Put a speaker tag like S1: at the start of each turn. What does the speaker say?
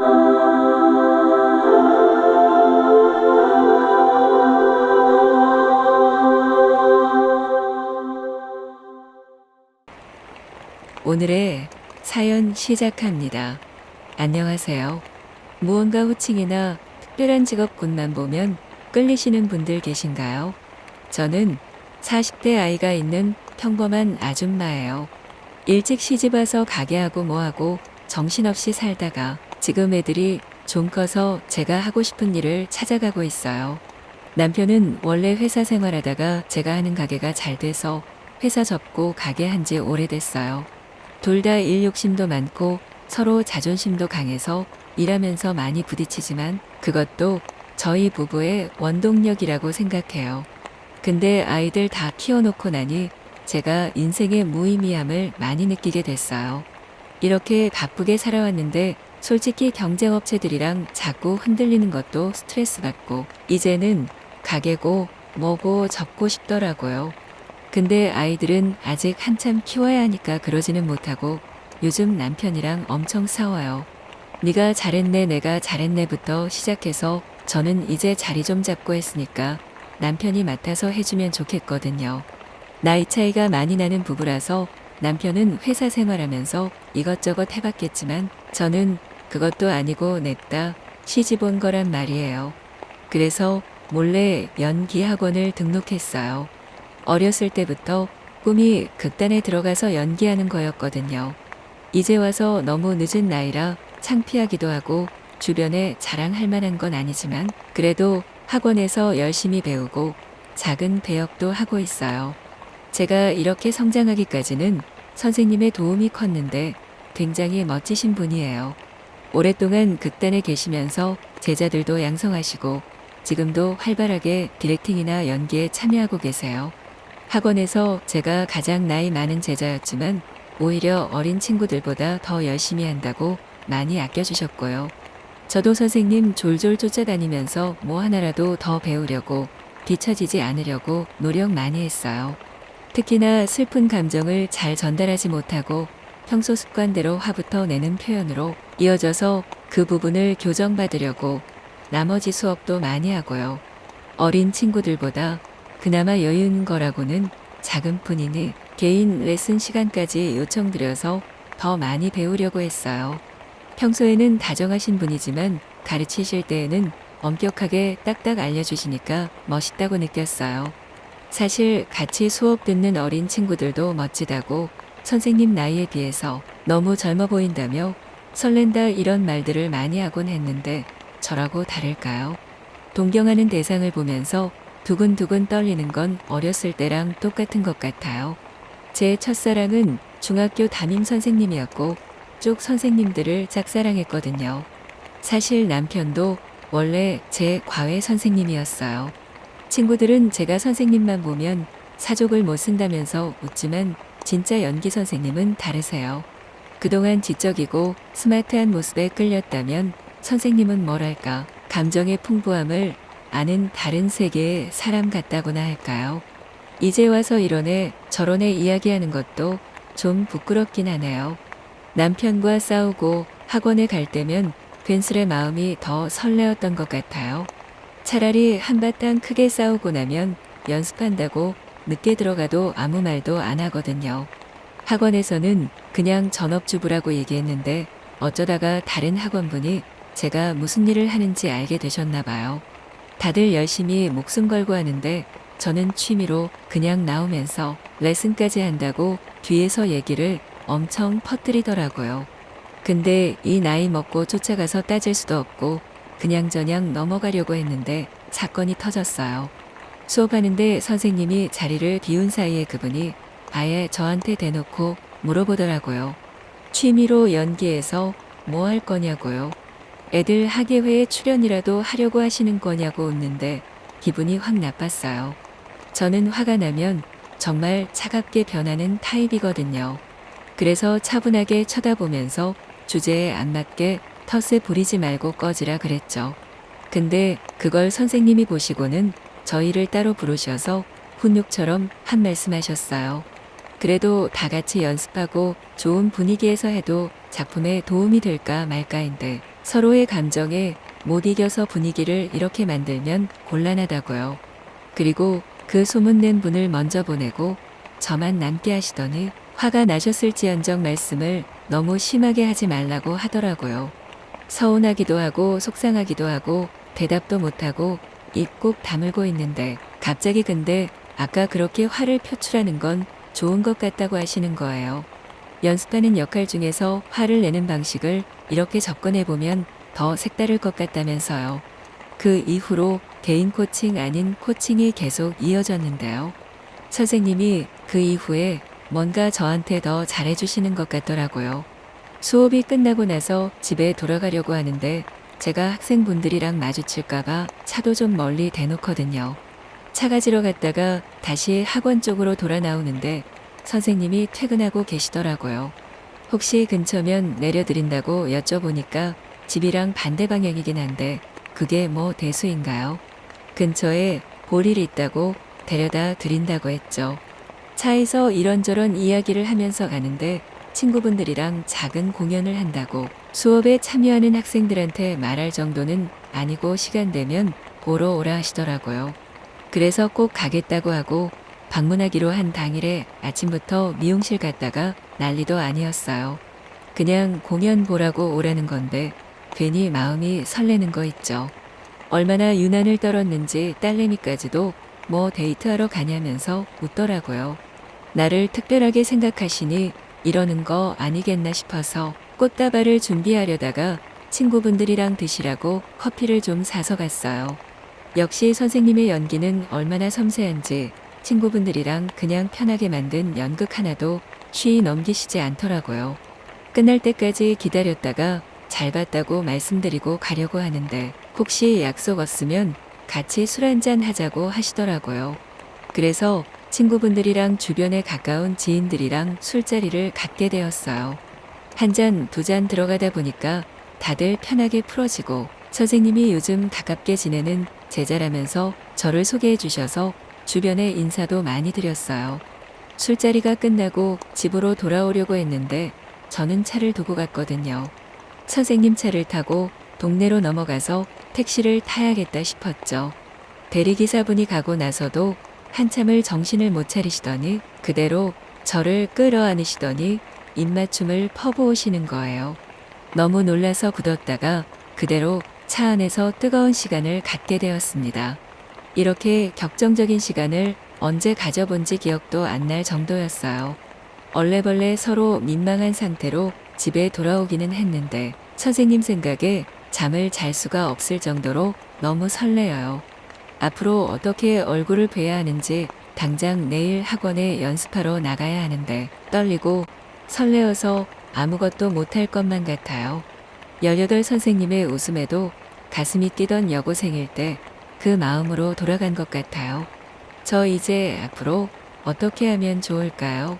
S1: 오늘의 사연 시작합니다. 안녕하세요. 무언가 호칭이나 특별한 직업군만 보면 끌리시는 분들 계신가요? 저는 40대 아이가 있는 평범한 아줌마예요. 일찍 시집와서 가게하고 뭐하고 정신없이 살다가 지금 애들이 좀 커서 제가 하고 싶은 일을 찾아가고 있어요. 남편은 원래 회사 생활하다가 제가 하는 가게가 잘 돼서 회사 접고 가게 한 지 오래됐어요. 둘 다 일 욕심도 많고 서로 자존심도 강해서 일하면서 많이 부딪히지만 그것도 저희 부부의 원동력이라고 생각해요. 근데 아이들 다 키워놓고 나니 제가 인생의 무의미함을 많이 느끼게 됐어요. 이렇게 바쁘게 살아왔는데 솔직히 경쟁업체들이랑 자꾸 흔들리는 것도 스트레스 받고 이제는 가게고 뭐고 접고 싶더라고요. 근데 아이들은 아직 한참 키워야 하니까 그러지는 못하고 요즘 남편이랑 엄청 싸워요. 네가 잘했네 내가 잘했네부터 시작해서 저는 이제 자리 좀 잡고 했으니까 남편이 맡아서 해주면 좋겠거든요. 나이 차이가 많이 나는 부부라서 남편은 회사 생활하면서 이것저것 해봤겠지만 저는 그것도 아니고 냈다 시집 온 거란 말이에요. 그래서 몰래 연기 학원을 등록했어요. 어렸을 때부터 꿈이 극단에 들어가서 연기하는 거였거든요. 이제 와서 너무 늦은 나이라 창피하기도 하고 주변에 자랑할 만한 건 아니지만 그래도 학원에서 열심히 배우고 작은 배역도 하고 있어요. 제가 이렇게 성장하기까지는 선생님의 도움이 컸는데 굉장히 멋지신 분이에요. 오랫동안 극단에 계시면서 제자들도 양성하시고 지금도 활발하게 디렉팅이나 연기에 참여하고 계세요. 학원에서 제가 가장 나이 많은 제자였지만 오히려 어린 친구들보다 더 열심히 한다고 많이 아껴주셨고요. 저도 선생님 졸졸 쫓아다니면서 뭐 하나라도 더 배우려고 뒤처지지 않으려고 노력 많이 했어요. 특히나 슬픈 감정을 잘 전달하지 못하고 평소 습관대로 화부터 내는 표현으로 이어져서 그 부분을 교정받으려고 나머지 수업도 많이 하고요. 어린 친구들보다 그나마 여유 있는 거라고는 작은 뿐이니 개인 레슨 시간까지 요청드려서 더 많이 배우려고 했어요. 평소에는 다정하신 분이지만 가르치실 때에는 엄격하게 딱딱 알려주시니까 멋있다고 느꼈어요. 사실 같이 수업 듣는 어린 친구들도 멋지다고 선생님 나이에 비해서 너무 젊어 보인다며 설렌다 이런 말들을 많이 하곤 했는데 저라고 다를까요? 동경하는 대상을 보면서 두근두근 떨리는 건 어렸을 때랑 똑같은 것 같아요. 제 첫사랑은 중학교 담임 선생님이었고 쭉 선생님들을 짝사랑했거든요. 사실 남편도 원래 제 과외 선생님이었어요. 친구들은 제가 선생님만 보면 사족을 못 쓴다면서 웃지만 진짜 연기 선생님은 다르세요. 그동안 지적이고 스마트한 모습에 끌렸다면 선생님은 뭐랄까 감정의 풍부함을 아는 다른 세계의 사람 같다고나 할까요? 이제 와서 이런애 저런애 이야기하는 것도 좀 부끄럽긴 하네요. 남편과 싸우고 학원에 갈 때면 괜스레 마음이 더 설레었던 것 같아요. 차라리 한바탕 크게 싸우고 나면 연습한다고 늦게 들어가도 아무 말도 안 하거든요. 학원에서는 그냥 전업주부라고 얘기했는데 어쩌다가 다른 학원분이 제가 무슨 일을 하는지 알게 되셨나 봐요. 다들 열심히 목숨 걸고 하는데 저는 취미로 그냥 나오면서 레슨까지 한다고 뒤에서 얘기를 엄청 퍼뜨리더라고요. 근데 이 나이 먹고 쫓아가서 따질 수도 없고 그냥저냥 넘어가려고 했는데 사건이 터졌어요. 수업하는데 선생님이 자리를 비운 사이에 그분이 아예 저한테 대놓고 물어보더라고요. 취미로 연기해서 뭐 할 거냐고요. 애들 학예회에 출연이라도 하려고 하시는 거냐고 웃는데 기분이 확 나빴어요. 저는 화가 나면 정말 차갑게 변하는 타입이거든요. 그래서 차분하게 쳐다보면서 주제에 안 맞게 텃세 부리지 말고 꺼지라 그랬죠. 근데 그걸 선생님이 보시고는 저희를 따로 부르셔서 훈육처럼 한 말씀 하셨어요. 그래도 다 같이 연습하고 좋은 분위기에서 해도 작품에 도움이 될까 말까인데 서로의 감정에 못 이겨서 분위기를 이렇게 만들면 곤란하다고요. 그리고 그 소문낸 분을 먼저 보내고 저만 남게 하시더니 화가 나셨을지언정 말씀을 너무 심하게 하지 말라고 하더라고요. 서운하기도 하고 속상하기도 하고 대답도 못하고 입 꼭 다물고 있는데 갑자기 근데 아까 그렇게 화를 표출하는 건 좋은 것 같다고 하시는 거예요. 연습하는 역할 중에서 화를 내는 방식을 이렇게 접근해 보면 더 색다를 것 같다면서요. 그 이후로 개인 코칭 아닌 코칭이 계속 이어졌는데요. 선생님이 그 이후에 뭔가 저한테 더 잘해주시는 것 같더라고요. 수업이 끝나고 나서 집에 돌아가려고 하는데 제가 학생분들이랑 마주칠까봐 차도 좀 멀리 대놓거든요. 차 가지러 갔다가 다시 학원 쪽으로 돌아 나오는데 선생님이 퇴근하고 계시더라고요. 혹시 근처면 내려드린다고 여쭤보니까 집이랑 반대 방향이긴 한데 그게 뭐 대수인가요? 근처에 볼 일이 있다고 데려다 드린다고 했죠. 차에서 이런저런 이야기를 하면서 가는데 친구분들이랑 작은 공연을 한다고 수업에 참여하는 학생들한테 말할 정도는 아니고 시간 되면 보러 오라 하시더라고요. 그래서 꼭 가겠다고 하고 방문하기로 한 당일에 아침부터 미용실 갔다가 난리도 아니었어요. 그냥 공연 보라고 오라는 건데 괜히 마음이 설레는 거 있죠. 얼마나 유난을 떨었는지 딸내미까지도 뭐 데이트하러 가냐면서 웃더라고요. 나를 특별하게 생각하시니 이러는 거 아니겠나 싶어서 꽃다발을 준비하려다가 친구분들이랑 드시라고 커피를 좀 사서 갔어요. 역시 선생님의 연기는 얼마나 섬세한지 친구분들이랑 그냥 편하게 만든 연극 하나도 쉬이 넘기시지 않더라고요. 끝날 때까지 기다렸다가 잘 봤다고 말씀드리고 가려고 하는데 혹시 약속 없으면 같이 술 한잔 하자고 하시더라고요. 그래서 친구분들이랑 주변에 가까운 지인들이랑 술자리를 갖게 되었어요. 한 잔, 두 잔 들어가다 보니까 다들 편하게 풀어지고 선생님이 요즘 가깝게 지내는 제자라면서 저를 소개해 주셔서 주변에 인사도 많이 드렸어요. 술자리가 끝나고 집으로 돌아오려고 했는데 저는 차를 두고 갔거든요. 선생님 차를 타고 동네로 넘어가서 택시를 타야겠다 싶었죠. 대리기사분이 가고 나서도 한참을 정신을 못 차리시더니 그대로 저를 끌어안으시더니 입맞춤을 퍼부으시는 거예요. 너무 놀라서 굳었다가 그대로 차 안에서 뜨거운 시간을 갖게 되었습니다. 이렇게 격정적인 시간을 언제 가져본지 기억도 안 날 정도였어요. 얼레벌레 서로 민망한 상태로 집에 돌아오기는 했는데 선생님 생각에 잠을 잘 수가 없을 정도로 너무 설레어요. 앞으로 어떻게 얼굴을 뵈야 하는지 당장 내일 학원에 연습하러 나가야 하는데 떨리고 설레어서 아무것도 못할 것만 같아요. 18 선생님의 웃음에도 가슴이 뛰던 여고생일 때 그 마음으로 돌아간 것 같아요. 저 이제 앞으로 어떻게 하면 좋을까요?